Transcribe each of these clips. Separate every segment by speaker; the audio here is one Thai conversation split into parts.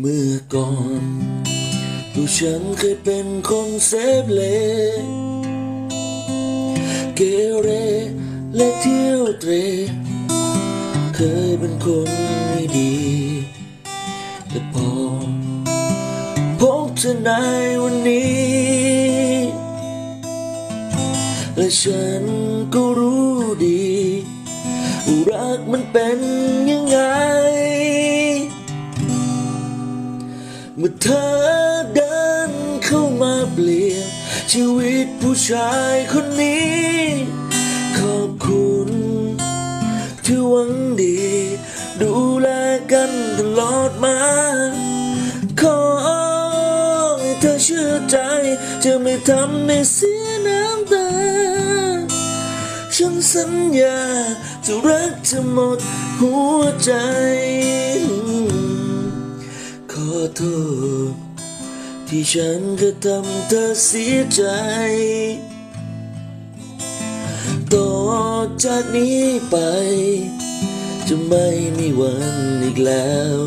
Speaker 1: เมื่อก่อนตัวฉันเคยเป็นคนเซฟเลเกเรและเที่ยวเตร เคยเป็นคนไม่ดี แต่พอพบเธอในวันนี้ และฉันก็รู้ดี รักมันเป็น มื่อเธอเดินเข้ามาเปลี่ยนชีวิตผู้ชายคนนี้ ขอบคุณที่หวังดี ดูแลกันตลอดมา ขอให้เธอเชื่อใจ จะไม่ทำให้เสียน้ำตา ฉันสัญญาจะรักเธอหมดหัวใจ โทษที่ฉันก็ทำเธอเสียใจ ต่อจากนี้ไป จะไม่มีวันอีกแล้ว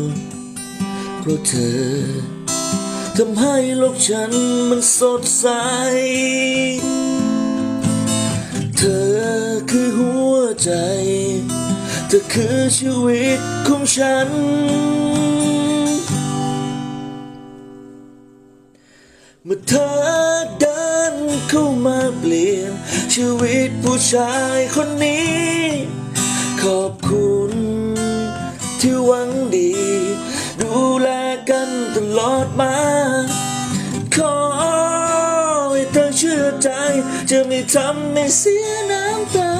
Speaker 1: เพราะเธอทำให้โลกฉันมันสดใส เธอคือหัวใจ เธอคือชีวิตของฉัน มื่อเธอเดินเข้ามาเปลี่ยน ชีวิตผู้ชายคนนี้ ขอบคุณที่หวังดี ดูแลกันตลอดมา ขอให้เธอเชื่อใจ จะไม่ทำให้เสียน้ำตา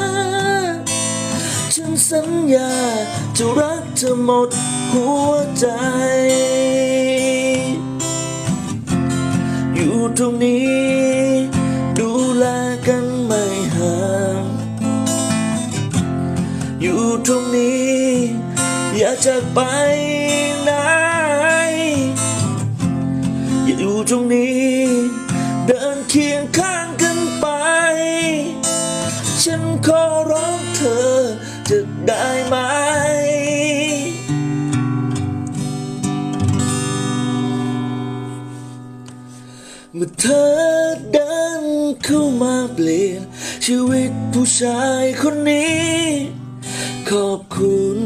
Speaker 1: ฉันสัญญาจะรักเธอหมดหัวใจ ตรงนี้ ดูแลกันไม่ห่างอยู่ตรงนี้ อย่าจากไป เมื่อเธอเดินเข้ามาเปลี่ยน ชีวิตผู้ชายคนนี้ ขอบคุณ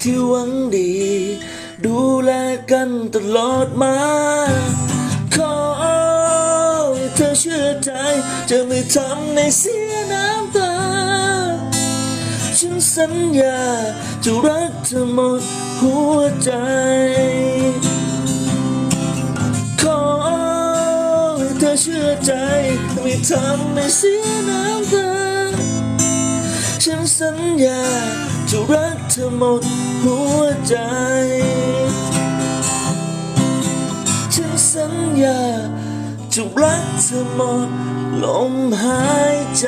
Speaker 1: ที่หวังดี ดูแลกันตลอดมา ขอเธอเชื่อใจ จะไม่ทำให้เสียน้ำตา ฉันสัญญาจะรักเธอหมดหัวใจ ทำให้เสียน้ำตาฉันสัญญาจะรักเธอหมดหัวใจ ฉันสัญญาจะรักเธอหมดลมหายใจ